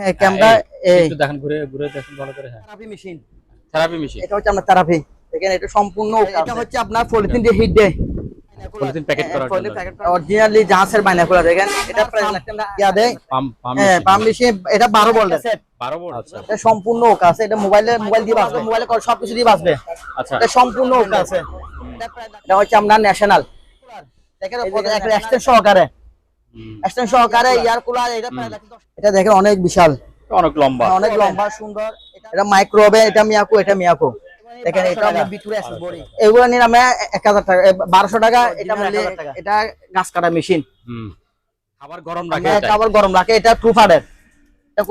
হ্যাঁ ক্যামেরা একটু দেখেন ঘুরে ঘুরে দেখেন ভালো করে হ্যাঁ। থেরাপি মেশিন থেরাপি মেশিন এটা হচ্ছে আপনার থেরাপি দেখেন এটা সম্পূর্ণ এটা হচ্ছে আপনার পলিথিন দিয়ে হিট দেয় পলিথিন প্যাকেট করার জন্য। অরিজিনালি জাহাজের দেখেন এটা প্রায় ইয়া দেয়। পাম পাম হ্যাঁ পাম্প মেশিন এটা বারো বল 12 ভোল্ট আচ্ছা। এটা সম্পূর্ণ ওকে আছে এটা মোবাইলে মোবাইল দিয়ে বাঁচবে মোবাইলে সবকিছু দিয়ে বাঁচবে আচ্ছা। এটা সম্পূর্ণ ওকে আছে। এটা হচ্ছে আপনার ন্যাশনাল দেখেন একটা এক্সটেন্স সহকারে। হুম, সহকারে এয়ার কুলার এটা প্রায় এটা দেখেন অনেক বিশাল। অনেক লম্বা। অনেক লম্বা সুন্দর। এটা মাইক্রো এটা মিয়াকো এটা মিয়াকো। দেখেন এটা আপনার ভিতরে আছে বড়ি এগুলো নিয়ে আমি এক হাজার টাকা বারোশো টাকা এটা মিলে এটা গাছ কাটা মেশিন। হুম। খাবার গরম রাখে এটাই। আবার গরম রাখে এটা টু ফাডের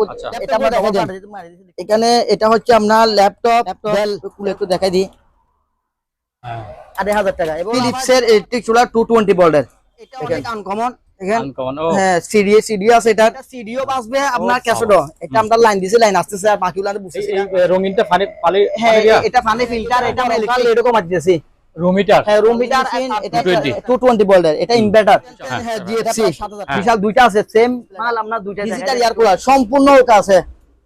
আচ্ছা। এটা আমরা দেখাই এখানে এটা হচ্ছে আপনার ল্যাপটপ একটু দেখাই দিই। হ্যাঁ। আড়াই হাজার টাকা। এবং ফিলিপসের ইলেকট্রিক চুলা টু টোয়েন্টি ভোল্টের এটা অনেক আনকমন হ্যাঁ সিডি সিডি আছে এটা। সিডিও বাসবে আপনার ক্যাসেটও এটা আমরা লাইন দিছি লাইন আসতেছে আর বাকি লাইন বুঝতেছি রঙিনটা পানি পানি হ্যাঁ এটা পানি ফিল্টার এটা আমরা লোকাল এরকম মারতেছি রুম হ্যাঁ রুম এটা 220 ভোল্টের এটা ইনভার্টার হ্যাঁ, হ্যাঁ জিএফসি হ্যাঁ। বিশাল দুইটা আছে সেম মাল আমরা দুইটা ডিজিটাল এয়ার কুলার সম্পূর্ণ ওটা আছে।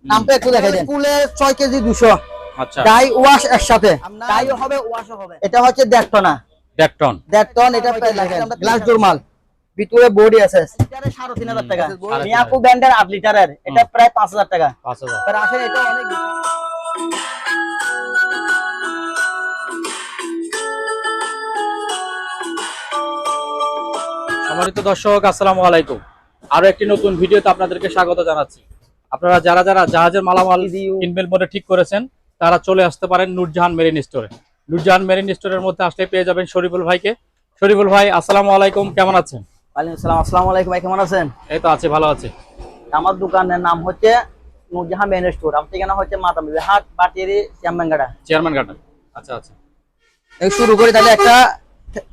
নামটা একটু দেখাই দেন। কুলের ছয় কেজি দুশো। আচ্ছা। ডাই ওয়াশ একসাথে। ডাইও হবে ওয়াশও হবে। এটা হচ্ছে দেড় টনা ডেকটন দেড় টন এটা গ্লাস ডোর মাল। ভিতরে বডি আছে। লিটারে সাড়ে তিন হাজার টাকা। মিয়াকু ব্র্যান্ডের লিটারের এটা প্রায় পাঁচ হাজার টাকা। 5000 এবার আসেন এটা অনেক সম্মানিত দর্শক আসসালামু আলাইকুম। আরও একটি নতুন ভিডিওতে আপনাদেরকে স্বাগত জানাচ্ছি। আপনারা যারা যারা জাহাজের মালামাল কিনবেন বলে ঠিক করেছেন তারা চলে আসতে পারেন নূরজাহান মেরিন স্টোরে। নূরজাহান মেরিন স্টোরের মধ্যে আসলে পেয়ে যাবেন শরীফুল ভাইকে। শরীফুল ভাই আসসালামু আলাইকুম কেমন আছেন? ওয়ালাইকুম আসসালাম আসসালামু আলাইকুম ভাই কেমন আছেন? এই তো আছে ভালো আছে। আমার দোকানের নাম হচ্ছে নুরজাহান মেন স্টোর আমার ঠিকানা হচ্ছে মাতামি হাট বাটিয়ারি শ্যামবাঙ্গাড়া চেয়ারম্যান আচ্ছা আচ্ছা। এই শুরু করি তাহলে একটা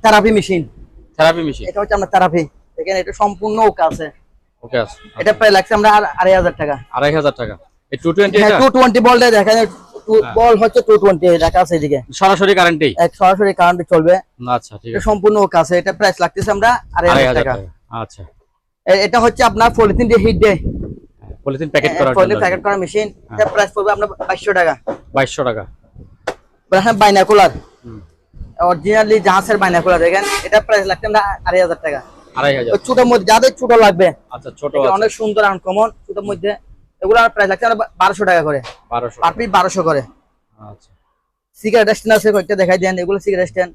থেরাপি মেশিন থেরাপি মেশিন এটা হচ্ছে আপনার থেরাপি দেখেন এটা সম্পূর্ণ ওকে আছে। ওকে আছে। এটা প্রায় লাগছে আমরা আড়াই হাজার টাকা। আড়াই হাজার টাকা। এই টু টোয়েন্টি টু টোয়েন্টি দেখেন বল হচ্ছে টু টোয়েন্টি রাখা আছে এদিকে। সরাসরি কারেন্টে এক সরাসরি কারেন্ট চলবে। আচ্ছা ঠিক আছে। সম্পূর্ণ ওকে আছে এটা প্রাইস লাগতেছে আমরা আড়াই আড়াই হাজার হাজার টাকা। টাকা। আচ্ছা। এটা হচ্ছে আপনার পলিথিন দিয়ে হিট দেয় পলিথিন প্যাকেট করার পলিথিন প্যাকেট করা মেশিন এটা প্রাইস পড়বে আপনার বাইশশো টাকা। বাইশশো টাকা। হ্যাঁ বাইনাকুলার অরিজিনালি জাহাজের বাইনাকুলার দেখেন এটা প্রাইস লাগছে আমরা আড়াই হাজার টাকা। আড়াই হাজার। ওই ছোটোর মধ্যে যাদের ছোট লাগবে। আচ্ছা ছোট অনেক সুন্দর আনকমন ছোটোর মধ্যে। এগুলো প্রাইস লাগছে বারোশো টাকা করে। পার পিস বারোশো করে। আচ্ছা। সিগারেট স্ট্যান্ড আছে কয়েকটা দেখাই দেন এগুলো সিগারেট স্ট্যান্ড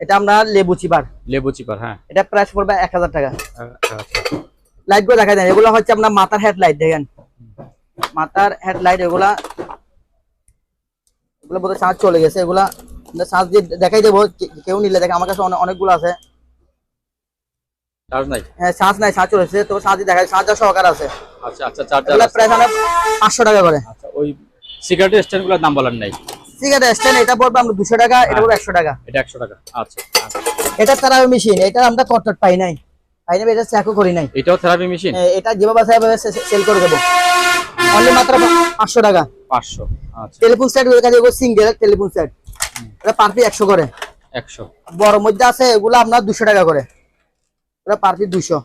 এটা আমরা লেবু চিপার। লেবু চিপার হ্যাঁ। এটা প্রাইস পড়বে এক হাজার টাকা। আচ্ছা। লাইটগুলো দেখাই দেন এগুলো হচ্ছে আপনার মাথার হেড লাইট দেখেন। মাথার হেড লাইট এগুলা এগুলো বোধহয় চার্জ চলে গেছে এগুলা চার্জ দিয়ে দেখাই দেবো কেউ নিলে দেখে আমার কাছে অনেক- অনেকগুলো আছে। চার্জ নাই? হ্যাঁ চার্জ নাই চার্জ চলেছে তো চার্জ দেখাই চার্জার সহকার আছে। আচ্ছা আচ্ছা চার্জার এগুলা প্রাইস আমরা পাঁচশো টাকা করে। আচ্ছা ওই সিগারেট দাম বলার নাই? সিগারেট স্ট্যান্ড এটা পড়বে আমরা দুশো টাকা এটা পড়বে টাকা। এটা টাকা আচ্ছা মেশিন এটা আমরা কটট পাই নাই। পাই নাই এটা চেকও করি নাই। এটাও থেরাপি মেশিন এটা যেভাবে আছে সেভাবে সেল করে দেবো। অনলি মাত্র পাঁচশো টাকা। পাঁচশো আচ্ছা। টেলিফোন সেট কাছে সিঙ্গেল টেলিফোন সেট এটা পার পিস একশো করে। একশো। বড় মধ্যে আছে এগুলো আপনার দুশো টাকা করে। পার পিস দুশো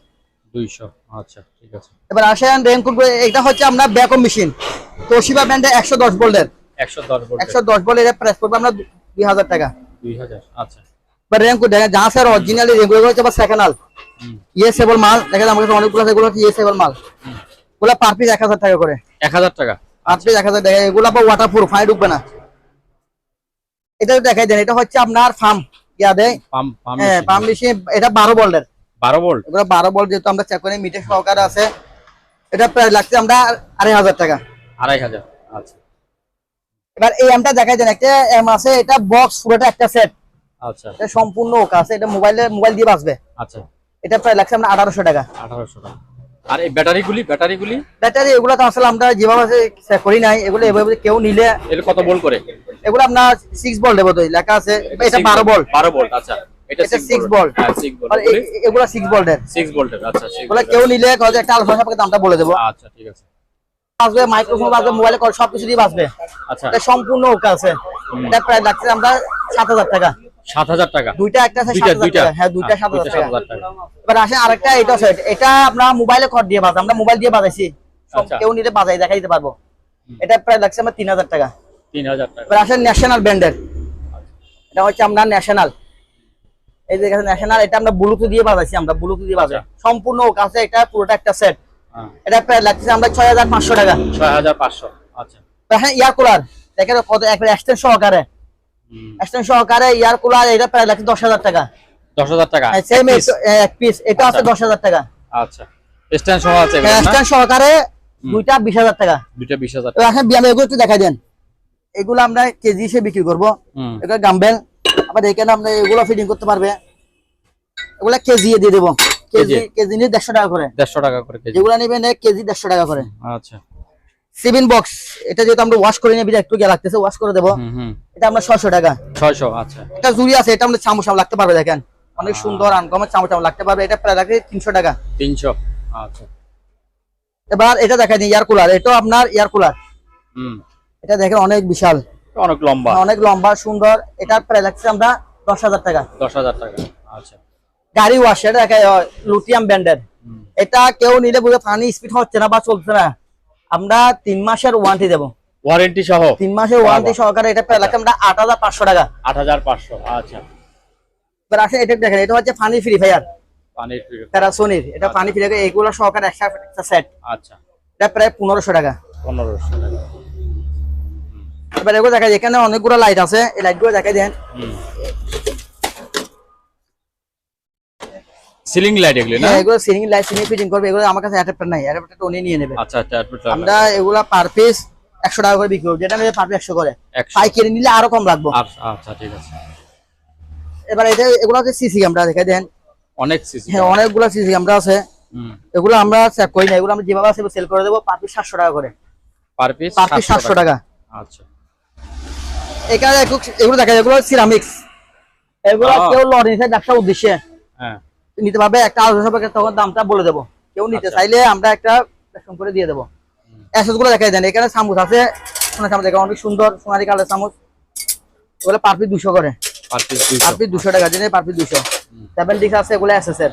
দুইশো। আচ্ছা ঠিক আছে। এবার আসেন রেনকোট এটা হচ্ছে আপনার ব্যাকম মেশিন তোশিবা ব্র্যান্ডের একশো দশ ভোল্টের একশো দশ ভোল্ট একশো দশ ভোল্ট এটা প্রাইস করবে আমরা দুই হাজার টাকা। দুই হাজার আচ্ছা। এবার রেনকোট দেখেন যা স্যার অরিজিনালি রেনকোট হচ্ছে আবার সেকেন্ড মাল দেখেন আমার কাছে অনেকগুলো আছে এগুলো মাল। এগুলো পার পিস এক হাজার টাকা করে। এক হাজার টাকা। পার পিস এক হাজার টাকা। এগুলো আবার ওয়াটার প্রুফ ফাই ঢুকবে না। এটা দেখাই দেন এটা হচ্ছে আপনার ফার্ম ইয়া দেয় পাম পাম হ্যাঁ পাম্প মেশিন এটা বারো ভোল্টের বারো ভোল্ট এগুলো বারো বল যেহেতু আমরা চেক করি মিটার সহকারে আছে। এটা প্রায় লাগছে আমরা আড়াই হাজার টাকা। আড়াই হাজার আচ্ছা। এবার এই এমটা দেখাই দেন একটা এম আছে এটা বক্স পুরোটা একটা সেট আচ্ছা। এটা সম্পূর্ণ ওকে আছে এটা মোবাইলে মোবাইল দিয়ে বাঁচবে। আচ্ছা। এটা প্রায় লাগছে আমরা আঠারোশো টাকা। আঠারোশো টাকা। আর এই ব্যাটারিগুলি ব্যাটারিগুলি? ব্যাটারি এগুলো তো আসলে আমরা যেভাবে চেক করি নাই এগুলো এভাবে কেউ নিলে এটা কত ভোল্ট করে? এগুলো আপনার সিক্স বল দেবো তো লেখা আছে এটা বারো বল বারো ভোল্ট আচ্ছা। এটা এটা 6 ভোল্ট হ্যাঁ সিক্স ভোল্ট আর এ- এগুলো সিক্স ভোল্টের আচ্ছা সিক্স কেউ নিলে হয়তো একটা আলফা সাপেক্ষে দামটা বলে দেবো। আচ্ছা ঠিক আছে। বাঁচবে মাইক্রোফোন বাঁচবে মোবাইলে সবকিছু দিয়ে বাঁচবে। আচ্ছা। এটা সম্পূর্ণ ওকে আছে। এটা প্রায় লাগছে আমরা টাকা। টাকা? দুইটা একটা আছে টাকা। হ্যাঁ দুইটা এবার আসেন আরেকটা এটা সেট এটা আমরা মোবাইলে কর দিয়ে বাজাই। আমরা মোবাইল দিয়ে বাজাইছি। আচ্ছা। কেউ নিলে বাজারে দেখাই দিতে পারব এটা প্রায় লাগছে আমার তিন হাজার টাকা। তিন হাজার টাকা। এবার আসেন ন্যাশনাল ব্র্যান্ডের এটা হচ্ছে আপনার ন্যাশনাল এই যে ন্যাশনাল এটা আমরা ব্লুটুথ দিয়ে বাজাইছি আমরা ব্লুটুথ দিয়ে বাজাই। সম্পূর্ণ কাছে এটা পুরোটা একটা সেট হ্যাঁ। এটা প্রায় লাগছে আমরা ছয় হাজার পাঁচশো টাকা। ছয় হাজার পাঁচশো আচ্ছা। হ্যাঁ ইয়ার কুলার দেখেন কত একটা এক্সটেন্স সহকারে। হুম। এক্সটেন্স সহকারে ইয়ার কুলার এটা প্রায় লাগছে দশ হাজার টাকা। দশ হাজার টাকা সেম এক পিস এটা আছে আচ্ছা। দশ হাজার টাকা। আচ্ছা। স্ট্যান্ড সহ আছে এগুলো না? এক্সটেন্স সহকারে দুইটা বিশ হাজার টাকা। দুইটা বিশ হাজার এবার আসেন বিয়ামে এগুলো একটু দেখা দেন। এগুলো আমরা কেজি হিসেবে বিক্রি করব। এটা গাম্বেল আবার এখানে আপনি এগুলো ফিটিং করতে পারবে। এগুলা কেজি দিয়ে দেবো। KG KG? নিয়ে দেড়শো টাকা করে। দেড়শো টাকা করে যেগুলো নেবেন এক কেজি দেড়শো টাকা করে। আচ্ছা। সিভিন বক্স এটা যেহেতু আমরা ওয়াশ করে নিয়ে একটু গিয়ে লাগতেছে ওয়াশ করে দেবো। এটা আমরা ছশো টাকা। ছয়শো আচ্ছা। এটা জুড়ি আছে এটা আমরা চামচ লাগতে পারবে দেখেন। অনেক সুন্দর আনকমে চামচ চাম লাগতে পারবে। এটা প্রায় তিনশো টাকা। তিনশো আচ্ছা। এবার এটা দেখা দিই এয়ার কুলার এটাও আপনার এয়ার কুলার হুম। এটা দেখেন অনেক বিশাল। অনেক লম্বা। অনেক লম্বা সুন্দর। এটার প্রায় লাগছে আমরা দশ হাজার টাকা। দশ হাজার টাকা আচ্ছা। গাড়ি ওয়াশ এটা লুটিয়াম ব্যান্ডের এটা কেউ নিলে বুঝে পানি স্পিড হচ্ছে না বা চলছে না। আমরা তিন মাসের ওয়ারেন্টি দেবো। ওয়ারেন্টি সহ? তিন মাসের ওয়ারেন্টি সহকারে এটা প্রায় লাগছে আমরা আট হাজার পাঁচশো টাকা। আট হাজার পাঁচশো আচ্ছা। এবার এটা দেখেন এটা হচ্ছে পানি ফ্রি ফায়ার প্যারাসোনির এটা পানি ফ্রি এগুলো সহকারে একটা সেট আচ্ছা। এটা প্রায় পনেরোশো টাকা। পনেরোশো টাকা। এবার এগুলো দেখা যায় এখানে অনেকগুলো লাইট আছে। এই লাইটগুলো দেখাই দেন। সিলিং লাইট এগুলি না? এগুলো সিলিং লাইট সিলিং ফিটিং করবে। এগুলো আমার কাছে অ্যাডাপ্টার নাই। অ্যাডাপ্টারটা উনি নিয়ে নেবে। আচ্ছা আচ্ছা আমরা এগুলা পার পিস একশো টাকা করে বিক্রি করব। যেটা নেবে পার পিস একশো করে। পাইকারি নিলে আরও কম লাগবে। আচ্ছা ঠিক আছে। এবার এটা এগুলো হচ্ছে সিসি দেখাই দেন। অনেক সিসি হ্যাঁ অনেকগুলো সিসি আমরা আছে। এগুলো আমরা চেক করি না। এগুলো আমরা যেভাবে আছে সেল করে দেবো। পার পিস সাতশো টাকা করে। পার পিস পার পিস সাতশো টাকা। আচ্ছা। এখানে এগুলো দেখা যায় এগুলো সিরামিক্স এগুলো কেউ লড় নিতে ব্যবসার উদ্দেশ্যে। হ্যাঁ। নিতে পারবে একটা আলোচনা তখন দামটা বলে দেবো। কেউ নিতে আচ্ছা। চাইলে আমরা একটা করে দিয়ে দেবো। অ্যাসেসগুলো দেখাই দেন এখানে চামচ আছে। সোনা চামচ দেখেন অনেক সুন্দর কালার চামচ। এগুলো পার পিস দুশো করে। পার পিস দুশো টাকা পার পিস দুশো সেভেন ডিক্স আছে এগুলো এসএস এর।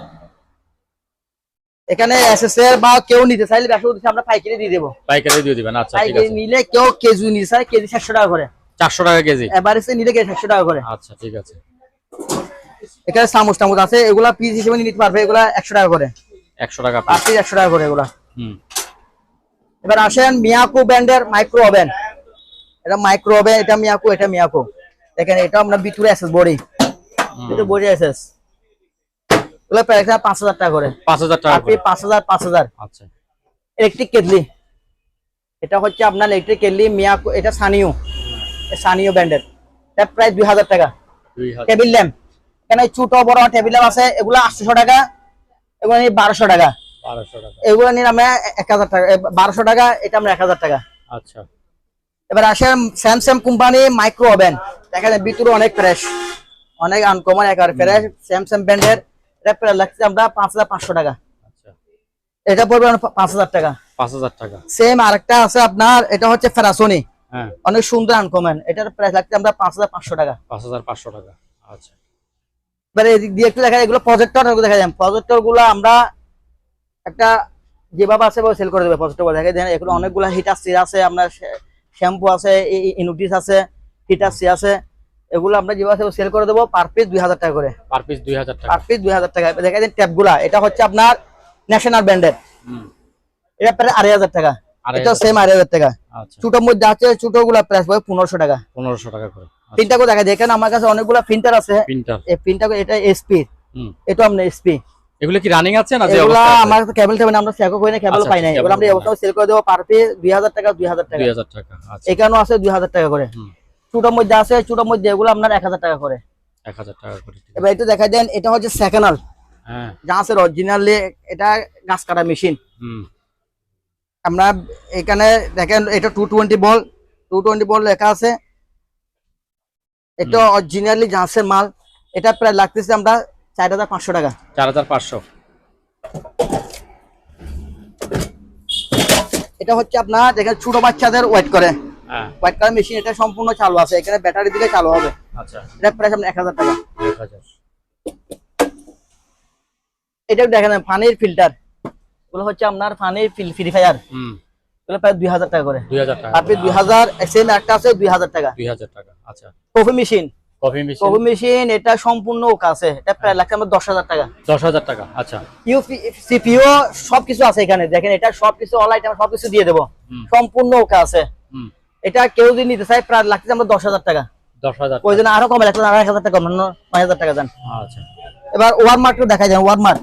এখানে এসএস এর বা কেউ নিতে চাইলে ব্যবসা উদ্দেশ্যে আমরা পাইকারি দিয়ে দেবো। পাইকারি দিয়ে দিবেন আচ্ছা পাইকারি নিলে কেউ কেজি নিতে চাই কেজি সাতশো টাকা করে। চারশো টাকা কেজি। এভারেজে নিলে কেজি সাতশো টাকা করে। আচ্ছা ঠিক আছে। এখানে চামচ টামচ আছে এগুলা পিস হিসেবে নিতে পারবে এগুলা একশো টাকা করে। একশো টাকা পার piece। পিস একশো টাকা করে এগুলা। হুম। এবার আসেন মিয়াকো ব্র্যান্ডের মাইক্রো ওভেন। এটা মাইক্রো ওভেন এটা মিয়াকো এটা মিয়াকো। দেখেন এটা আপনার বিটুরে এসএস বডি এটা বডি এসএস এগুলো প্রায় একটা পাঁচ হাজার টাকা করে। পাঁচ হাজার টাকা আপনি করে। পাঁচ হাজার পাঁচ হাজার। আচ্ছা। Electric kettle. এটা হচ্ছে আপনার ইলেকট্রিক কেটলি মিয়াকো এটা সানিও। সানিও ব্র্যান্ডের। এটা প্রায় দুই হাজার টাকা। Table lamp. এখানে ছোট বড় টেবিল ল্যাম্প আছে এগুলো আটশোশো টাকা এগুলো বারোশো টাকা। এগুলো নিয়ে আমরা এক হাজার টাকা বারোশো টাকা এটা আমরা এক হাজার টাকা। আচ্ছা। এবার আসেন স্যামসাং কোম্পানি মাইক্রো ওভেন দেখা যায় ভিতরে অনেক ফ্রেশ অনেক আনকমন একেবারে ফ্রেশ স্যামসাং ব্র্যান্ডের এটা প্রায় লাগছে আমরা পাঁচ হাজার পাঁচশো টাকা। আচ্ছা। এটা পড়বে পাঁচ হাজার টাকা। পাঁচ হাজার টাকা। সেম আরেকটা আছে আপনার এটা হচ্ছে ফেরাসোনি অনেক সুন্দর আনকমেন এটার প্রাইস লাগছে আমরা পাঁচ হাজার পাঁচশো টাকা। পাঁচ হাজার পাঁচশো টাকা আচ্ছা। এবারে এদিক দিয়ে একটু দেখা যায় এগুলো প্রজেক্টর দেখা যায় প্রজেক্টরগুলো আমরা একটা যেভাবে আছে সেল করে দেবে প্রজেক্টর দেখা যায় এগুলো অনেকগুলো হিটার আছে আপনার শ্যাম্পু আছে ইনুটিস আছে হিটার সি আছে। এগুলো আমরা যেভাবে সেল করে দেবো পার পিস দুই হাজার টাকা করে। পার পিস দুই হাজার টাকা। পার পিস দুই হাজার টাকা। দেখা যায় এটা হচ্ছে আপনার ন্যাশনাল ব্র্যান্ডের এটা প্রায় আড়াই হাজার টাকা। এটা সেম আড়াই হাজার টাকা। আচ্ছা। ছোটোর মধ্যে আছে ছোটো গুলা প্রাইস পনেরোশো টাকা। পনেরোশো টাকা করে। আচ্ছা, দেখা যায় এখানে আমার কাছে অনেকগুলো প্রিন্টার আছে। প্রিন্টার এই এটা এসপি হুম। এটা আপনার এসপি এগুলো কি রানিং আছে না যে এগুলা? আমার কেবল আমরা না কেবল আচ্ছা, পাই নাই এগুলো আমরা অবস্থা সেল করে দেবো পার পিস দুই হাজার টাকা দুই হাজার টাকা। দুই হাজার টাকা আচ্ছা। এখানেও আছে দুই হাজার টাকা করে। হুম। চুটোর মধ্যে আছে চুটোর মধ্যে এগুলো আপনার এক হাজার টাকা করে। এক হাজার টাকা করে। এবার এটা দেখা দেন এটা হচ্ছে সেকেন্ডাল হ্যাঁ। যা আছে অরিজিনালি এটা গাছ কাটা মেশিন হুম। আমরা এখানে দেখেন এটা two twenty ball two twenty ball লেখা আছে। এটা অরিজিনালি জাহাজের মাল এটা প্রায় লাগতেছে আমরা চার হাজার পাঁচশো টাকা। চার হাজার পাঁচশো। এটা হচ্ছে আপনার দেখেন ছোট বাচ্চাদের ওয়েট করে। হ্যাঁ। হোয়াইট কালার মেশিন এটা সম্পূর্ণ চালু আছে। এখানে ব্যাটারি দিলে চালু হবে। আচ্ছা। এটা প্রাইস আপনার এক হাজার টাকা। এটা দেখেন পানির ফিল্টার এগুলো হচ্ছে আপনার পানির ফ্রি ফায়ার। এগুলো প্রায় দুই হাজার টাকা করে। দুই হাজার টাকা। আপনি দুই হাজার একটা আছে দুই হাজার টাকা। দুই হাজার টাকা আচ্ছা। Coffee machine. Coffee machine. Coffee machine এটা সম্পূর্ণ ওকা আছে। এটা প্রায় লাগছে আমার দশ হাজার টাকা। দশ হাজার টাকা আচ্ছা। সিপিও সবকিছু আছে এখানে। দেখেন এটা সবকিছু অল আইটেম সবকিছু দিয়ে দেবো। সম্পূর্ণ ওকা আছে। এটা কেউ যদি নিতে চায় প্রায় লাগছে আমরা দশ হাজার টাকা। দশ হাজার ওই জন্য আরও কমে লাগছে আড়াই হাজার টাকা কম নয় হাজার টাকা দেন। আচ্ছা। এবার ওয়ারমার্ট দেখা যায় ওয়ারমার্ট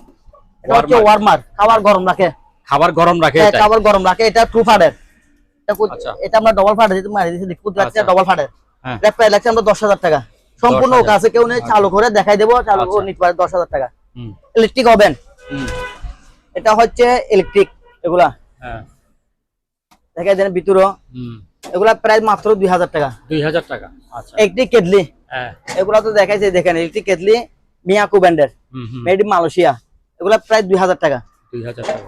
এটা হচ্ছে। ওয়ারমার্ট খাবার গরম রাখে। খাবার গরম রাখে হ্যাঁ, এটাই? খাবার গরম রাখে এটা টু ফাডের এটা আচ্ছা। এটা আমরা ডবল মারি লাগছে আচ্ছা। ডবল ফাডের হ্যাঁ। এটা প্রায় লাগছে আমরা দশ হাজার টাকা। সম্পূর্ণ 10,000 আছে কেউ নেই চালু করে দেখাই দেবো চালু করে আচ্ছা। নিতে পারে দশ হাজার টাকা। হুম। ইলেকট্রিক ওভেন হুম। এটা হচ্ছে ইলেকট্রিক এগুলা। হ্যাঁ। দেখাই দেন ভিতরও হুম। এগুলা প্রায় মাত্র দুই হাজার টাকা। দুই হাজার টাকা। আচ্ছা। Electric kettle. হ্যাঁ। এগুলা তো দেখাইছে দেখেন ইলেকট্রিক কেটলি মিয়াকু হুম মেড ইন মালয়েশিয়া এগুলা প্রায় দুই হাজার টাকা। দুই হাজার টাকা।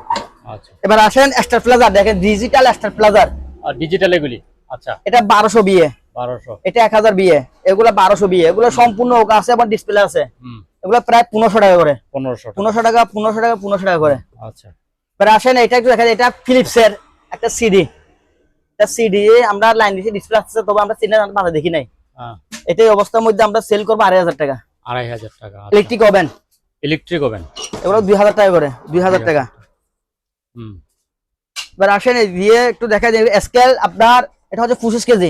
আচ্ছা। এবার আসেন স্টার প্লাজার দেখেন ডিজিটাল স্টার প্লাজার আর ডিজিটাল এগুলি? আচ্ছা। এটা বারোশো বিয়ে বারোশো। এটা এক হাজার বিয়ে এগুলা বারোশো বিয়ে এগুলো সম্পূর্ণ ওকা আছে আবার ডিসপ্লে আছে। এগুলো প্রায় পনেরোশো টাকা করে। পনেরোশো টাকা। পনেরোশো টাকা পনেরোশো টাকা পনেরোশো টাকা করে। আচ্ছা। এবার আসেন এটা একটু এটা একটা সিডি এটা সিডি আমরা লাইন দিচ্ছি ডিসপ্লে আসছে তবে আমরা দেখি নাই। হ্যাঁ। এটাই অবস্থার মধ্যে আমরা সেল করব আড়াই হাজার টাকা। আড়াই হাজার টাকা আচ্ছা। ইলেকট্রিক ওভেন ইলেকট্রিক ওভেন এগুলো দুই হাজার টাকা করে দুই হাজার টাকা। হুম। এবার আসেন দিয়ে একটু দেখা যায় স্কেল আপনার এটা হচ্ছে পঁচিশ কেজি।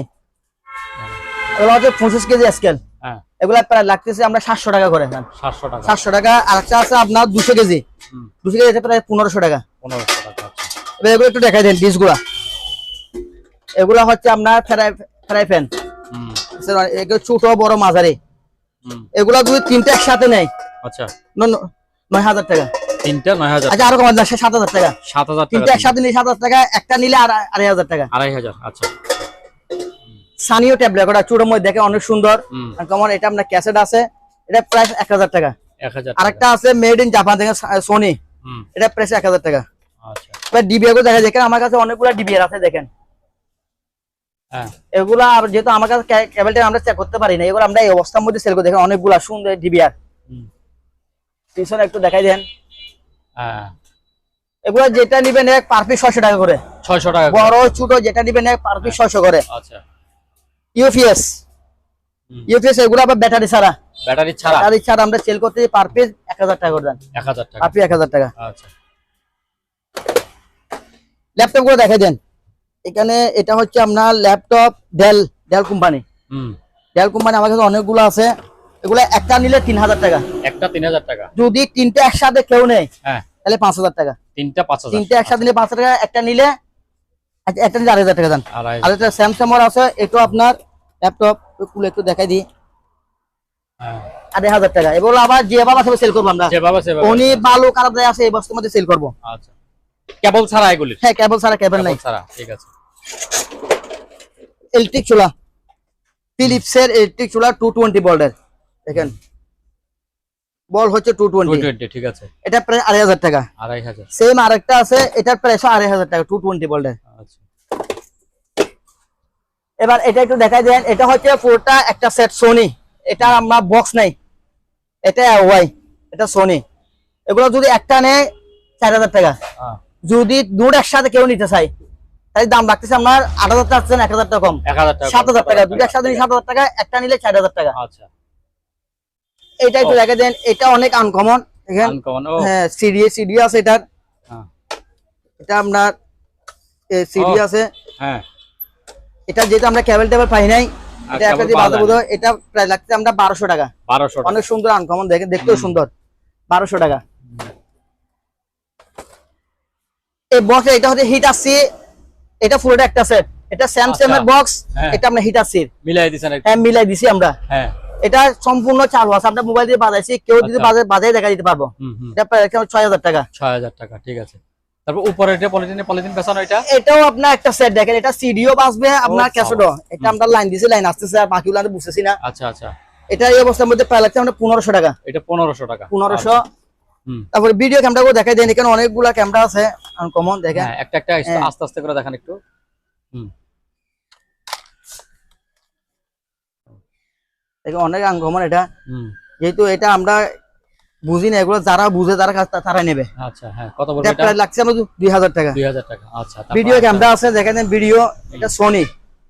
এগুলো হচ্ছে পঁচিশ কেজি স্কেল হ্যাঁ। এগুলা প্রায় লাগতেছে আমরা সাতশো টাকা করে সাতশো টাকা। সাতশো টাকা আর একটা আছে আপনার দুশো কেজি। দুশো কেজি এটা প্রায় পনেরোশো টাকা। পনেরোশো টাকা আচ্ছা। এবার এগুলো একটু দেখাই দেন ডিশগুলা এগুলা হচ্ছে আপনার ফ্রাই ফ্রাই প্যান। ছোট বড় মাঝারি। এগুলা যদি তিনটা একসাথে নেয় আচ্ছা। নয় হাজার টাকা। তিনটা নয় হাজার। আচ্ছা আরও সাত হাজার টাকা। সাত হাজার টাকা তিনটা একসাথে নিলে সাত হাজার টাকা একটা নিলে আড়াই হাজার টাকা। আড়াই হাজার আচ্ছা। সানিও ট্যাবলেট ওটা দেখে অনেক সুন্দর। এটা আপনার ক্যাসেট আছে। এটা প্রাইস এক হাজার টাকা। আরেকটা আছে মেড ইন জাপান থেকে সোনি এটা প্রাইস এক হাজার টাকা। আচ্ছা। দেখা দেখেন আমার কাছে অনেকগুলো ডিবিআর আছে দেখেন। হ্যাঁ। এগুলা যেহেতু আমার কাছে কেবলটা আমরা চেক করতে পারি না এগুলো আমরা এই অবস্থার মধ্যে সেল করে। দেখেন অনেকগুলা সুন্দর ডিবিআর পিছনে একটু দেখাই দেন। হ্যাঁ। এগুলো যেটা নিবেন এক পার পিস ছয়শো টাকা করে। ছয়শো টাকা বড় ছোট যেটা নিবেন এক পার পিস ছয়শো করে। আচ্ছা। ইউপিএস। ইউপিএস এগুলো আবার ব্যাটারি ছাড়া। ব্যাটারি ছাড়া? ব্যাটারি ছাড়া আমরা সেল করতে পার পিস এক হাজার টাকা করে দেন। এক হাজার টাকা। পার পিস এক হাজার টাকা। আচ্ছা। ল্যাপটপগুলো দেখাই দেন। এখানে এটা হচ্ছে আপনার ল্যাপটপ ডেল ডেল কোম্পানি। হুম। ডেল কোম্পানি আমার কাছে অনেকগুলো আছে। এগুলো একটা নিলে তিন হাজার টাকা। একটা তিন হাজার টাকা। যদি তিনটে একসাথে কেউ নেই হ্যাঁ। তাহলে পাঁচ হাজার টাকা। তিনটা পাঁচ হাজার তিনটে একসাথে নিলে পাঁচ হাজার টাকা একটা নিলে একটা নিলে আড়াই হাজার টাকা দেন। আর স্যামসাং এর আছে এটাও আপনার ল্যাপটপ খুলে একটু দেখাই দিই। হ্যাঁ। আড়াই হাজার টাকা। এগুলো আবার যে বাবা সেল করব আমরা। উনি দেয় আছে এই বস্তার মধ্যে সেল করব। আচ্ছা। কেবল ছাড়া এগুলি হ্যাঁ কেবল ছাড়া কেবল নাই। ছাড়া ঠিক আছে। ইলেকট্রিক চুলা। ফিলিপসের ইলেকট্রিক চুলা টু টোয়েন্টি বল্টের দেখেন। বল হচ্ছে টু টোয়েন্টি ঠিক আছে। এটা প্রায় আড়াই হাজার টাকা। আড়াই হাজার। সেম আরেকটা আছে এটার প্রাইস আড়াই হাজার টাকা টু টোয়েন্টি আচ্ছা। এবার এটা একটু দেখাই দেন এটা হচ্ছে পুরোটা একটা সেট সোনি এটা আমরা বক্স নাই। এটা ওয়াই এটা সোনি এগুলো যদি একটা নেয় চার হাজার টাকা। যদি দুটো একসাথে কেউ নিতে চাই তাই দাম রাখতেছে আপনার আট হাজার টাকা চাচ্ছেন এক হাজার টাকা কম। এক হাজার টাকা সাত হাজার টাকা দুটো একসাথে সাত হাজার টাকা একটা নিলে চার হাজার টাকা। আচ্ছা। এটা একটু। দেখা দেন এটা অনেক আনকমন দেখেন। হ্যাঁ সিডি সিডি আছে এটার। হ্যাঁ। এটা আপনার সিডি আছে। হ্যাঁ। এটা যেহেতু আমরা কেবল টেবল পাই নাই এটা একটা পাওয়া বাজার যায় এটা প্রায় লাগছে আমরা বারোশো টাকা। বারোশো অনেক সুন্দর আনকমন দেখেন দেখতেও। সুন্দর। বারোশো টাকা। এই বক্স এটা হচ্ছে হিট আসছি এটা পুরোটা একটা সেট এটা স্যামসাং এর আচ্ছা। বক্স হ্যাঁ। এটা আমরা হিট আসছি মিলাই দিছেন হ্যাঁ মিলাই দিছি আমরা। হ্যাঁ। এটা সম্পূর্ণ চালু আছে। আপনার মোবাইল দিয়ে বাজাইছি কেউ যদি আচ্ছা। বাজায় দেখা দিতে পারব। এটা ছয় হাজার টাকা। ছয় হাজার টাকা ঠিক আছে। তারপর উপরে এটা পলিথিনে পলিথিন পেছানো এটা? এটাও আপনার একটা সেট দেখেন এটা সিডিও বাসবে আপনার ও, ক্যাসেটও এটা আমরা লাইন দিছি লাইন আসতেছে আর বাকিগুলো আমি বুঝতেছি না। আচ্ছা আচ্ছা। এটা এই অবস্থার মধ্যে লাগছে আমরা পনেরোশো টাকা। এটা পনেরোশো টাকা। পনেরোশো। তারপরে ভিডিও দেখাই দেন এখানে অনেকগুলা ক্যামেরা আছে দেখেন। হ্যাঁ একটা একটা হ্যাঁ। আস্তে আস্তে করে দেখান একটু। হুম। অনেক আনকমন এটা। যেহেতু এটা আমরা বুঝি না এগুলো যারা বুঝে তারা কাজ তারা নেবে। আচ্ছা হ্যাঁ কত এটা লাগছে আমাদের টাকা। টাকা আচ্ছা ভিডিও ক্যামেরা আছে দেখেন ভিডিও এটা সোনি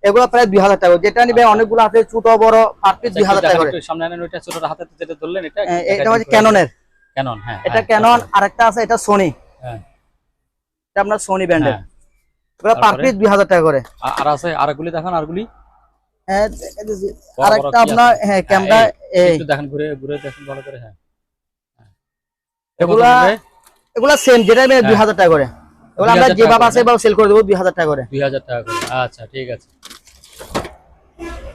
এগুলো প্রায় দুই হাজার টাকা। যেটা নিবে অনেকগুলো আছে ছোট বড় পার পিস দুই হাজার টাকা করে। সামনে আনেন ওইটা ছোটটা হাতে যেটা ধরলেন এটা এটা হচ্ছে ক্যাননের ক্যানন হ্যাঁ এটা হ্যাঁ, ক্যানন আর একটা আছে এটা সোনি হ্যাঁ। এটা আপনার সোনি ব্র্যান্ডের হ্যাঁ। এগুলো পার পিস দুই হাজার টাকা করে। আর আছে আরগুলি দেখান আরগুলি হ্যাঁ, দেখাইতেছি। বড় আর বড় একটা কি আপনার হ্যাঁ ক্যামেরা একটু দেখেন ঘুরে ঘুরে দেখেন ভালো করে হ্যাঁ। হ্যাঁ। এগুলা এগুলা সেম যেটা নেবে হ্যাঁ। টাকা করে। এগুলো আমরা যেভাবে আছে এভাবে সেল করে দেবো দুই হাজার টাকা করে। দুই হাজার টাকা করে। আচ্ছা ঠিক আছে।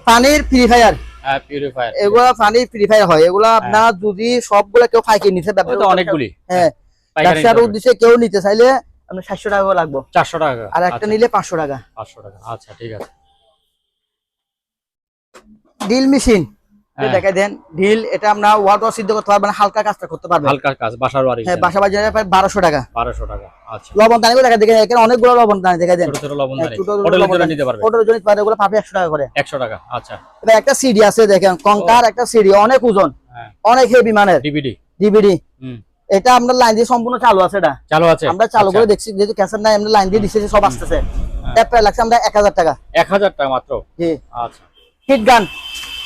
পানির ফ্রি ফায়ার হ্যাঁ পিউরিফায়ার এগুলা পানির ফ্রি ফায়ার হয়। এগুলা আপনার যদি সবগুলা কেউ ফাইকে নিতে তো অনেকগুলি। হ্যাঁ ব্যবসার উদ্দেশ্যে কেউ নিতে চাইলে আপনার সাতশো টাকা লাগবে। চারশো টাকা। আর একটা আচ্ছা, নিলে পাঁচশো টাকা। পাঁচশো টাকা। আচ্ছা ঠিক আছে। ডিল মেশিন হ্যাঁ। দেখাই দেন ডিল এটা আমরা ওয়াটার সিদ্ধ করতে পারবেন হালকা কাজটা করতে পারবেন। হালকা কাজ বাসার বাড়ি হ্যাঁ বাসা প্রায় বারোশো টাকা। টাকা আচ্ছা। লবণ দানি দেখা এখানে অনেকগুলো লবণ দানি দেখা দেন। ছোট ছোট লবণ হ্যাঁ, হোটেলের জন্য নিতে জন্য পারে পাবে টাকা করে। একশো টাকা আচ্ছা। একটা সিডি আছে দেখেন কঙ্কার একটা সিডি অনেক ওজন হ্যাঁ। অনেক হেভি মানের। ডিভিডি ডিভিডি এটা আমরা লাইন দিয়ে সম্পূর্ণ চালু আছে এটা। চালু আছে। আমরা চালু আচ্ছা, করে দেখছি যেহেতু ক্যাসেট নাই আমরা লাইন দিয়ে দিচ্ছি সব আসতেছে। এটা প্রায় লাগছে আমরা এক হাজার টাকা। এক হাজার টাকা মাত্র? জি। আচ্ছা। হিট গান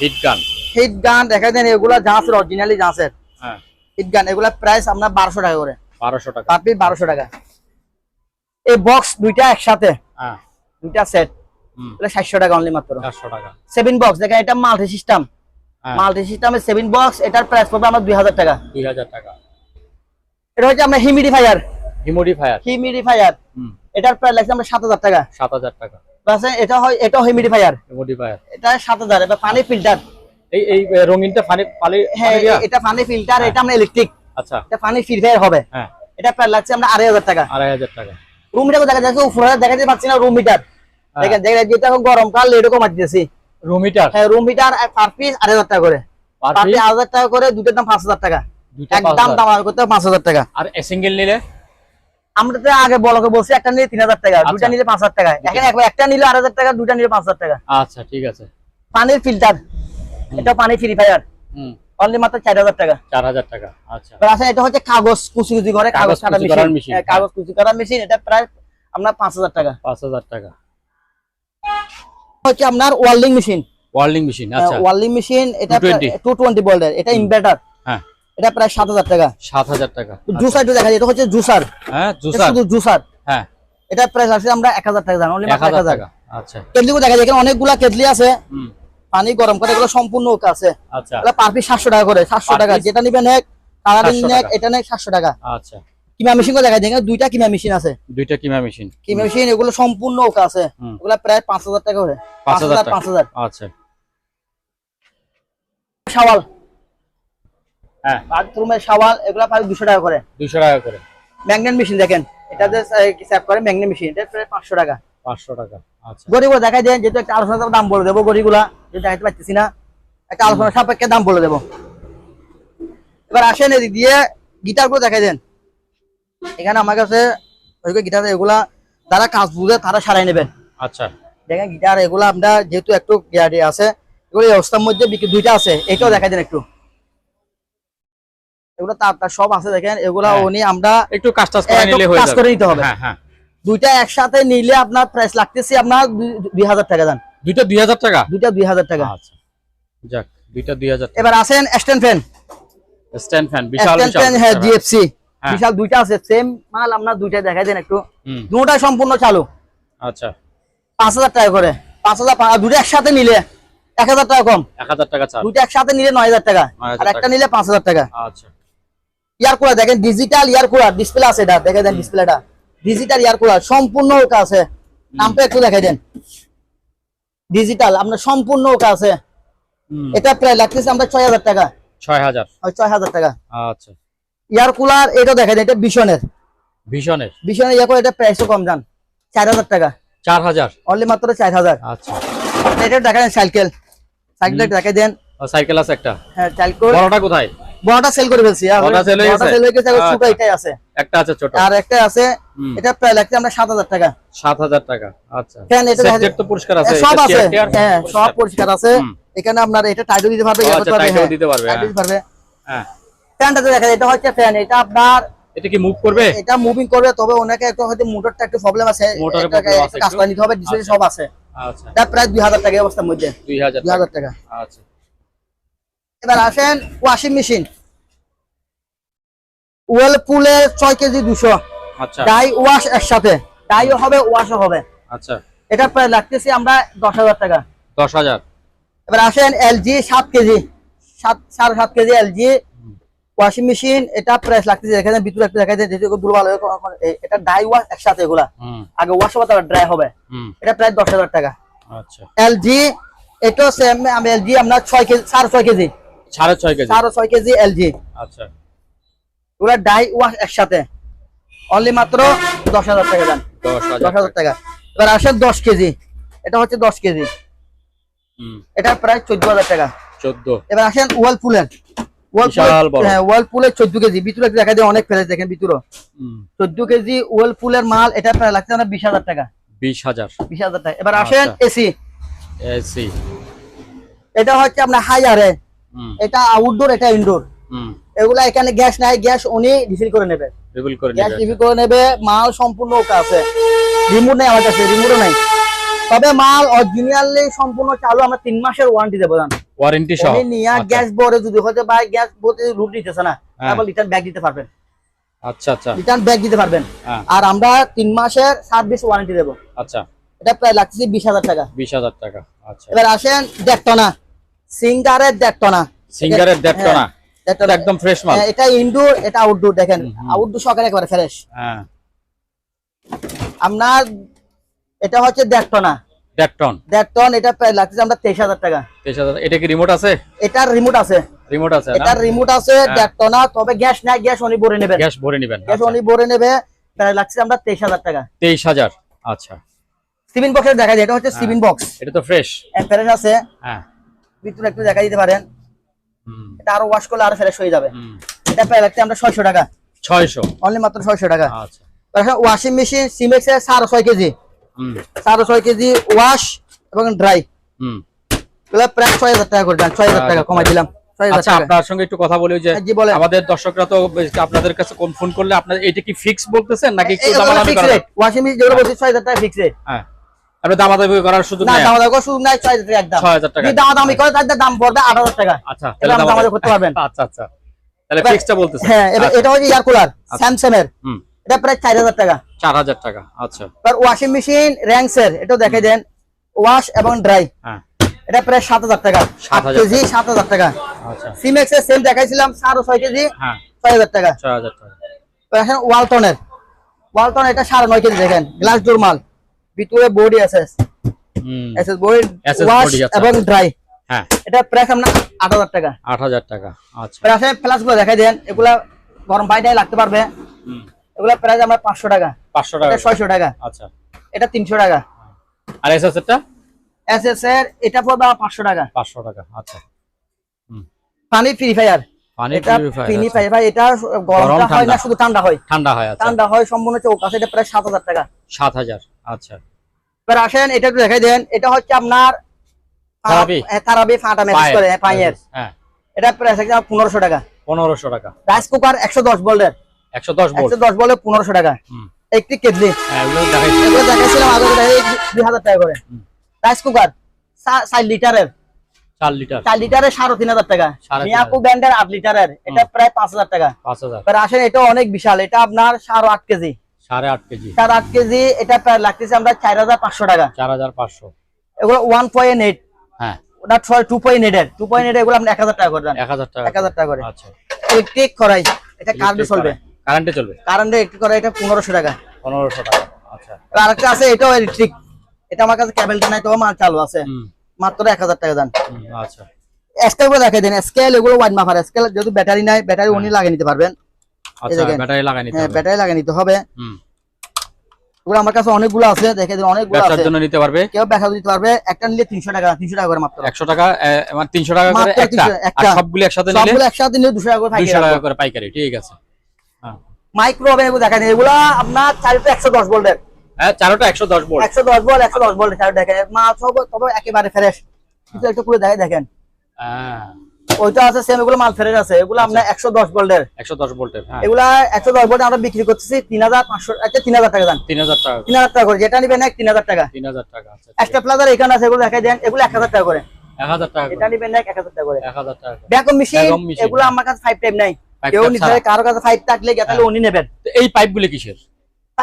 হিট গান হিট গান দেখা দেন এগুলা জাহাজের অরিজিনালি জাহাজের। হ্যাঁ। হিট গান এগুলা প্রাইস আপনার বারোশো টাকা করে। বারোশো টাকা। পার পিস বারোশো টাকা। এই বক্স দুইটা একসাথে। হ্যাঁ। দুইটা সেট সাতশো টাকা অনলি মাত্র। চারশো টাকা। সেভেন বক্স দেখেন এটা মাল্টি সিস্টেম মাল্টি সিস্টেমের সেভেন বক্স এটার প্রাইস পড়বে আমার দুই হাজার টাকা। দুই হাজার টাকা। এটা হচ্ছে আমরা হিমিডিফায়ার হিমোডিফায়ার হিমিডিফায়ার হুম। এটার প্রাইস লাগছে আমরা সাত হাজার টাকা। সাত হাজার টাকা। এটা হয় এটাও হিমিডিফায়ার হিমোডিফায়ার এটা সাত হাজার এবার পানি ফিল্টার এই এই রঙিনটা ফানি পালি হ্যাঁ এটা পানি ফিল্টার এটা আমরা ইলেকট্রিক আচ্ছা। এটা পানি ফিল্টার হবে। হ্যাঁ। এটা প্রায় লাগছে আমরা আড়াই হাজার টাকা। আড়াই হাজার টাকা। রুম মিটার দেখা যাচ্ছে উপরে দেখাতে পাচ্ছি না রুম মিটার হ্যাঁ। দেখেন দেখেন যেটা এখন গরমকাল এরকম মারতেছি রুম হিটার হ্যাঁ রুম মিটার পার পিস আড়াই হাজার টাকা করে। পার পিস হাজার টাকা করে দুটোর দাম পাঁচ হাজার টাকা। একদম দাম করতে পাঁচ হাজার টাকা। আর সিঙ্গেল নিলে? আমরা তো আগে বলকে বলছি একটা নিলে তিন হাজার টাকা দুটা নিলে পাঁচ হাজার টাকা। এখানে একটা নিলে আড়াই হাজার টাকা দুটা নিলে পাঁচ হাজার টাকা। আচ্ছা ঠিক আছে। পানির ফিল্টার এটা পানি ফ্রি ফায়ার অনলি মাত্র চার হাজার টাকা। চার হাজার টাকা আচ্ছা। এবার এটা হচ্ছে কাগজ কুচি কুচি করে কাগজ কাগজ কাটা কুচি মেশিন হ্যাঁ, কাগজ কুচি করার মেশিন এটা প্রায় আপনার পাঁচ হাজার টাকা। পাঁচ হাজার টাকা। হচ্ছে আপনার মেশিন মেশিন আচ্ছা। মেশিন এটা 220 টু। টোয়েন্টি ভোল্টের এটা ইনভার্টার হ্যাঁ এটা প্রায় সাত হাজার টাকা। সাত হাজার টাকা। জুসার দেখা যায় এটা হচ্ছে জুসার। হ্যাঁ জুসার। শুধু জুসার। হ্যাঁ। এটা প্রাইস আছে আমরা এক হাজার টাকা জানি অনলি এক হাজার টাকা আচ্ছা। কেটলি দেখা যায় এখানে অনেকগুলা কেটলি আছে। পানি গরম করে এগুলো সম্পূর্ণ ওকে আছে। আচ্ছা। পার পিস সাতশো টাকা করে সাতশো টাকা। যেটা নিবেন এক কালারিং 700 নেক এটা নেক সাতশো টাকা। আচ্ছা। কিমা মেশিন করে দেখা যায় দুইটা কিমা মেশিন আছে। দুইটা কিমা মেশিন কিমা মেশিন এগুলো সম্পূর্ণ ওকে আছে। হুম। এগুলো প্রায় পাঁচ হাজার টাকা করে। পাঁচ হাজার পাঁচ হাজার আচ্ছা। সাওয়াল হ্যাঁ। বাথরুমের সাওয়াল এগুলো প্রায় দুশো টাকা করে। দুশো টাকা করে। ম্যাগনেট মেশিন দেখেন এটাতে সেভ করে? ম্যাগনেট মেশিন এটা প্রায় পাঁচশো টাকা। পাঁচশো টাকা আচ্ছা। দেখাই দেন যেহেতু একটা আলোচনা দাম বলে দেবো গরিগুলা যদি দেখাতে পারতেছি না একটা আলোচনা সাপেক্ষে দাম বলে দেবো। এবার আসেন এদিক দিয়ে গিটারগুলো দেখাই দেন। এখানে আমার কাছে গিটার এগুলা যারা কাজ বুঝে তারা সারাই নেবেন। আচ্ছা। দেখেন গিটার এগুলা আমরা যেহেতু একটু আছে এগুলো অবস্থার মধ্যে বিক্রি- দুইটা আছে এটাও দেখাই দেন একটু। এগুলো সব আছে দেখেন এগুলা হ্যাঁ। উনি আমরা একটু কাজ টাজ করে নিলে হয়ে যাবে। করে নিতে হবে। হ্যাঁ হ্যাঁ। দুইটা একসাথে নিলে আপনার প্রাইস লাগতেছে আপনার দুই- দুই হাজার টাকা দেন। দুইটা দুই হাজার টাকা? দুইটা দুই হাজার টাকা। আচ্ছা। যাক দুইটা দুই হাজার এবার আসেন স্ট্যান্ড ফ্যান স্ট্যান্ড ফ্যান বিশাল স্ট্যান্ড বিশাল ফ্যান হ্যাঁ জিএফসি। বিশাল দুইটা আছে সেম মাল আমরা দুইটা দেখাই দেন একটু। হুম। সম্পূর্ণ চালু। আচ্ছা। পাঁচ হাজার টাকা করে। পাঁচ হাজার পা- দুটো একসাথে নিলে এক হাজার টাকা কম। এক হাজার টাকা চাল। দুটো একসাথে নিলে নয় হাজার টাকা। আর একটা নিলে পাঁচ হাজার টাকা। আচ্ছা। ইয়ার কুলার দেখেন ডিজিটাল ইয়ার কুলার ডিসপ্লে আছে এটা দেখে দেন ডিসপ্লেটা ডিজিটাল ইয়ার কুলার সম্পূর্ণ ওটা আছে। নামটা একটু দেখাই দেন। ডিজিটাল আপনার সম্পূর্ণ ওটা আছে। এটা প্রায় লাগতেছে আমরা ছয় হাজার টাকা। ছয় হাজার? ছয় হাজার টাকা। আচ্ছা। ইয়ার কুলার এটা দেখা এটা বিশনের ভীষণের? বিশনের ইয়ার কুলার এটা প্রাইসও কম যান চার হাজার টাকা। চার হাজার? অনলি মাত্র চার হাজার। আচ্ছা। এটা দেখা দেন সাইকেল দেখা দেন। সাইকেল আছে একটা। হ্যাঁ সাইকেল বড়টা কোথায়? বড়টা সেল করে ফেলছি বড়টা হয়ে গেছে? sell হয়ে গেছে ছোট আচ্ছা। এটাই আছে। একটা আছে ছোট। আর একটা আছে এটা প্রায় লাগছে আমরা সাত হাজার টাকা। সাত হাজার টাকা আচ্ছা। এটা তো আছে হ্যাঁ, সব আছে। হ্যাঁ সব আছে। এখানে আপনার এটা টাইটও দিতে পারবে আচ্ছা, হ্যাঁ, দিতে পারবে, হ্যাঁ। দিতে পারবে। হ্যাঁ। ফ্যানটাতে দেখা যায় এটা হচ্ছে ফ্যান এটা আপনার এটা কি মুভ করবে? এটা মুভিং করবে তবে একটু হয়তো মোটরটা একটু প্রবলেম আছে কাজ করে নিতে হবে ডিসপ্লে আচ্ছা। সব আছে। আচ্ছা। এটা প্রায় টাকা অবস্থার মধ্যে। দুই হাজার দুই হাজার টাকা। আচ্ছা। এবার আসেন ওয়াশিং মেশিন ওয়েলপুলের ছয় কেজি দুশো। ডাই ওয়াশ একসাথে। ডাইও হবে ওয়াশও হবে। আচ্ছা। এটা প্রায় লাগতেছি আমরা দশ হাজার টাকা। দশ হাজার। এবার আসেন এলজি সাত কেজি। সাত সাড়ে সাত কেজি এলজি। ওয়াশিং মেশিন এটা প্রাইস লাগতেছে। এখানে ভিতরে একটু দেখা যায় যেহেতু দুর্বল কোনো- এটা ডাই ওয়াশ একসাথে এগুলা। আগে ওয়াশ হবে তারপর ড্রাই হবে। এটা প্রায় দশ হাজার টাকা। আচ্ছা। এলজি এটাও সেম আমি এলজি আপনার ছয় কেজি সাড়ে ছয় কেজি। সাড়ে ছয় কেজি? সাড়ে ছয় কেজি এলজি আচ্ছা। ওগুলা ডাই ওয়াশ একসাথে। অনলি মাত্র দশ হাজার টাকা দেন দশ দশ হাজার হাজার টাকা। এবার আসেন দশ কেজি। এটা হচ্ছে দশ কেজি। এটা প্রায় চোদ্দ হাজার টাকা। চোদ্দ। এবার আসেন ওয়ালপুলের বিশাল হ্যাঁ ওয়ালপুলের চোদ্দ কেজি। ভিতরে দেখা যায় অনেক প্রাইস দেখেন ভিতরে চোদ্দ কেজি ওয়ালপুলের মাল এটা প্রায় লাগছে না বিশ হাজার টাকা। বিশ হাজার। বিশ হাজার টাকা। এবার আসেন আচ্ছা। এসি। এসি। এটা হচ্ছে আপনার হাই আরে এটা আউটডোর এটা ইনডোর হুম। এগুলা এখানে গ্যাস নাই গ্যাস উনি রিফিল করে নেবে। রিভিল করে গ্যাস রিফিল করে নেবে মাল সম্পূর্ণ ওকে আছে। রিমোট নেই আমার কাছে রিমোটও নাই। তবে মাল অরিজিনালি সম্পূর্ণ চালু আমরা তিন মাসের ওয়ারেন্টি দেবো জান। ওয়ারেন্টি সহ উনি নিয়ে আচ্ছা। গ্যাস ভরে যদি হয়তো ভাই গ্যাস ভরতে রুট নিতেছে না। তারপর রিটার্ন ব্যাগ দিতে পারবেন। আচ্ছা আচ্ছা। রিটার্ন ব্যাগ দিতে পারবেন। হ্যাঁ। আর আমরা তিন মাসের সার্ভিস ওয়ারেন্টি দেবো। আচ্ছা। এটা প্রায় লাগছে বিশ হাজার টাকা। বিশ হাজার টাকা আচ্ছা। এবার আসেন দেড় টনা। সিঙ্গারের দেড় টনা সিঙ্গারের দেড় হ্যাঁ, টনা দেড় এটা একদম ফ্রেশ মাল। হ্যাঁ, এটা ইনডোর এটা আউটডোর দেখেন। আউটডোর সকালে একবারে ফ্রেশ হ্যাঁ। আপনার এটা হচ্ছে দেড় টনা দেড় টন দেড় টন এটা লাগছে আমরা তেইশ হাজার টাকা। তেইশ হাজার। এটা কি রিমোট আছে? এটার রিমোট আছে। রিমোট আছে এটার রিমোট আছে হ্যাঁ। দেড় টনা তবে গ্যাস নাই গ্যাস উনি ভরে নেবেন। গ্যাস ভরে নেবেন। গ্যাস উনি ভরে নেবে প্রায় লাগছে আমরা তেইশ হাজার টাকা। তেইশ হাজার। আচ্ছা। সিভিন বক্সের দেখা যায় এটা হচ্ছে সিভিন বক্স এটা তো ফ্রেশ ফ্রেশ আছে। হ্যাঁ। ভিতরে একটু দেখা দিতে পারেন। এটা আরও ওয়াশ করলে আরও ফ্রেশ হয়ে যাবে। এটা প্রায় লাগছে আমরা ছয়শো টাকা। ছয়শো? অনলি মাত্র ছয়শো টাকা। আচ্ছা। ওয়াশিং মেশিন সিমেক্স এর সাড়ে ছয় কেজি। সাড়ে ছয় কেজি ওয়াশ এবং ড্রাই হুম। প্রায় ছয় হাজার টাকা করে দেন ছয় হাজার টাকা কমাই দিলাম। আচ্ছা আপনার সঙ্গে একটু কথা বলি যে হ্যাঁ। আমাদের দর্শকরা তো আপনাদের কাছে কোন ফোন করলে আপনার এটা কি ফিক্স বলতেছেন নাকি একটু দামাদামি করা ওয়াশিং মেশিন যেগুলো বলছি ছয় হাজার টাকা ফিক্স রেট হ্যাঁ। আপনি করার সুযোগ নেই? দাম দাম নাই একদম। টাকা যদি দাম দামি করে দাম পড়বে টাকা। আচ্ছা তাহলে করতে পারবেন। আচ্ছা আচ্ছা তাহলে ফিক্সটা বলতেছেন। হ্যাঁ এটা হচ্ছে এয়ার কুলার স্যামসাং এর এটা প্রায় চার হাজার টাকা। চার হাজার টাকা আচ্ছা। এবার ওয়াশিং মেশিন র্যাঙ্কসের এটাও দেখে দেন। ওয়াশ এবং ড্রাই হ্যাঁ। এটা প্রায় সাত হাজার টাকা। সাত 7,000 কেজি সাত হাজার টাকা। আচ্ছা। সিমেক্স এর সেম দেখাইছিলাম কেজি। হ্যাঁ। টাকা। এখন ওয়ালটনের ওয়ালটন এটা সাড়ে নয় কেজি দেখেন। গ্লাস ডোর মাল। ভিতরে বডি আছে হুম। এসএস বডি ওয়াশ আছে। এবং ড্রাই হ্যাঁ। এটা প্রাইস আপনার আট হাজার টাকা। আট হাজার টাকা আচ্ছা। এবার আসে ফ্লাশগুলো দেখাই দেন এগুলা গরম পানিটাই লাগতে পারবে। হুম। এগুলা প্রাইস আমার পাঁচশো টাকা। পাঁচশো টাকা। এটা ছয়শো টাকা। আচ্ছা। এটা তিনশো টাকা। আর এস এসটা এস এস এর এটা পড়বে আমার পাঁচশো টাকা। পাঁচশো টাকা আচ্ছা। হুম। পানি ফ্রি ফায়ার এটা purifier ফ্রি এটা গরমটা হয় না শুধু ঠান্ডা হয়। ঠান্ডা হয় আচ্ছা। ঠান্ডা হয় সম্পূর্ণ চৌক আছে এটা প্রায় সাত হাজার টাকা। সাত হাজার আচ্ছা। এবার আসেন এটা একটু দেখাই দেন এটা হচ্ছে আপনার তারাবি? ফাটা ম্যানেজ করে পায়ের হ্যাঁ। এটা প্রাইস আছে পনেরোশো টাকা। টাকা। রাইস কুকার ভোল্ট একটি কেটলি। হ্যাঁ এগুলো দেখাইছিলাম আগে দুই হাজার টাকা করে। রাইস কুকার লিটারের। লিটার। টাকা। মিয়াকু ব্র্যান্ডের লিটারের। এটা প্রায় টাকা। আসেন এটা অনেক বিশাল। এটা আপনার সাড়ে আট কেজি। সাড়ে আট কেজি। এটা প্রায় লাগতেছে আমরা চার হাজার পাঁচশো টাকা। এগুলো হ্যাঁ। ওটা এর। এগুলো আপনি টাকা করে দেন। টাকা। টাকা করে। আচ্ছা। ইলেকট্রিক করাই। এটা কারেন্টে চলবে। কারেন্টে চলবে? কারেন্টে ইলেকট্রিক করাই এটা পনেরোশো টাকা। পনেরোশো টাকা। আচ্ছা। আরেকটা আছে এটাও ইলেকট্রিক এটা আমার কাছে ক্যাবেলটা নাই তো মাল চালু আছে। মাত্র এক হাজার টাকা দেন। আচ্ছা। স্কেলগুলো দেখাই দেন। স্কেল এগুলো ওয়াইড মাফার স্কেল যেহেতু ব্যাটারি নাই ব্যাটারি উনি লাগিয়ে নিতে পারবেন। আচ্ছা। ব্যাটারি ব্যাটারি লাগিয়ে নিতে হবে। হুম। এগুলো আমার কাছে অনেকগুলো আছে দেখে দিন অনেকগুলো আছে। জন্য নিতে পারবে? কেউ ব্যাখ্যা দিতে পারবে একটা নিলে তিনশো টাকা তিনশো টাকা করে মাত্র। একশো টাকা এ, মানে টাকা করে একটা? 300 আর সবগুলো একসাথে নিলে? সবগুলো একসাথে নিলে দুশো টাকা করে পাইকারি টাকা করে পাইকারি ঠিক আছে। হ্যাঁ। মাইক্রো ওভেন এগুলো দেখা যায় এগুলো আপনার চারিটা একশো দশ ভোল্টের হ্যাঁ চারোটা একশো দশ ভোল্ট একশো দশ ভোল্ট একশো দশ ভোল্ট চারিটা দেখেন। মাল সব তবে একেবারে ফ্রেশ কিছু একটু করে দেখে দেখেন। হ্যাঁ। ওইটা আছে সেম এগুলো মাল ফেরের আছে। এগুলো আপনার একশো দশ ভোল্টের একশো দশ ভোল্টের হ্যাঁ। এগুলা একশো দশ ভোল্ট আমরা বিক্রি করতেছি তিন হাজার পাঁচশো আচ্ছা তিন হাজার টাকা দাম তিন হাজার টাকা। তিন হাজার টাকা করে। যেটা নিবেন এক তিন হাজার টাকা। তিন হাজার টাকা আচ্ছা এক্সট্রা প্লাজার এখানে আছে এগুলো দেখাই দেন। এগুলো এক হাজার টাকা করে। এক হাজার টাকা এটা নিবেন এক এক হাজার টাকা করে। টাকা। মেশিন এগুলো। আমার কাছে টাইম নাই। কেউ নিতে কারও কাছে ফাইভ থাকলে গেলে। উনি নেবেন। তো এই পাইপগুলি কিসের?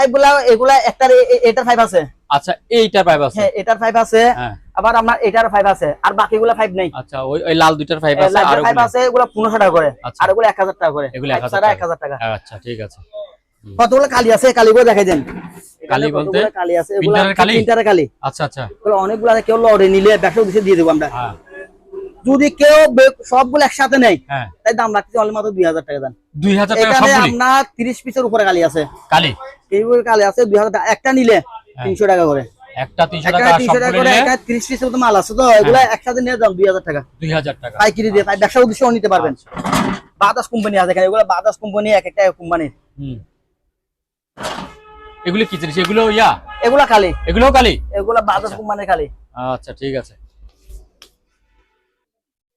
এগুলা একটার এটার আছে। আচ্ছা পাইপ আছে? হ্যাঁ এটার আছে। আবার আপনার এটার ফাইভ আছে। আর বাকিগুলা ফাইভ নাই। আচ্ছা ওই ওই লাল দুইটার পাইপ আছে আর ফাইভ আছে এগুলো পনেরোশো টাকা করে। আচ্ছা। আর এগুলো টাকা করে। এগুলো 1000 টাকা। এক হাজার টাকা। আচ্ছা ঠিক আছে। কতগুলো কালি আছে? কালিগুলো দেখাই দেন। কালি বলতে? কালি আছে? এগুলো প্রিন্টারের কালি? আচ্ছা আচ্ছা। অনেকগুলো কেউ লড়ে নিলে ব্যবসা দিয়ে দেবো আমরা। হ্যাঁ। যদি কেউ সবগুলো একসাথে নেই হ্যাঁ। তাই দাম রাখতেছি অনলি মাত্র দুই হাজার টাকা দাম। দুই হাজার এখানে আপনার তিরিশ পিসের উপরে কালি আছে। কালি? কালি আছে দুই হাজার একটা নিলে হ্যাঁ। তিনশো টাকা করে। একটা তিনশো টাকা তিনশো টাকা করে একটা তিরিশ পিসের মতো মাল আছে তো এগুলো একসাথে নিয়ে যান দুই হাজার টাকা। দুই হাজার টাকা। পাইকারি দিয়ে ব্যবসা উদ্দেশ্যেও নিতে পারবেন। বাদাস কোম্পানি আছে এখানে এগুলো বাদাস কোম্পানি এক একটা এগুলি কি জিনিস? এগুলো ইয়া? এগুলা খালি এগুলো কালি? এগুলা বাদাস কোম্পানির খালি আচ্ছা ঠিক আছে।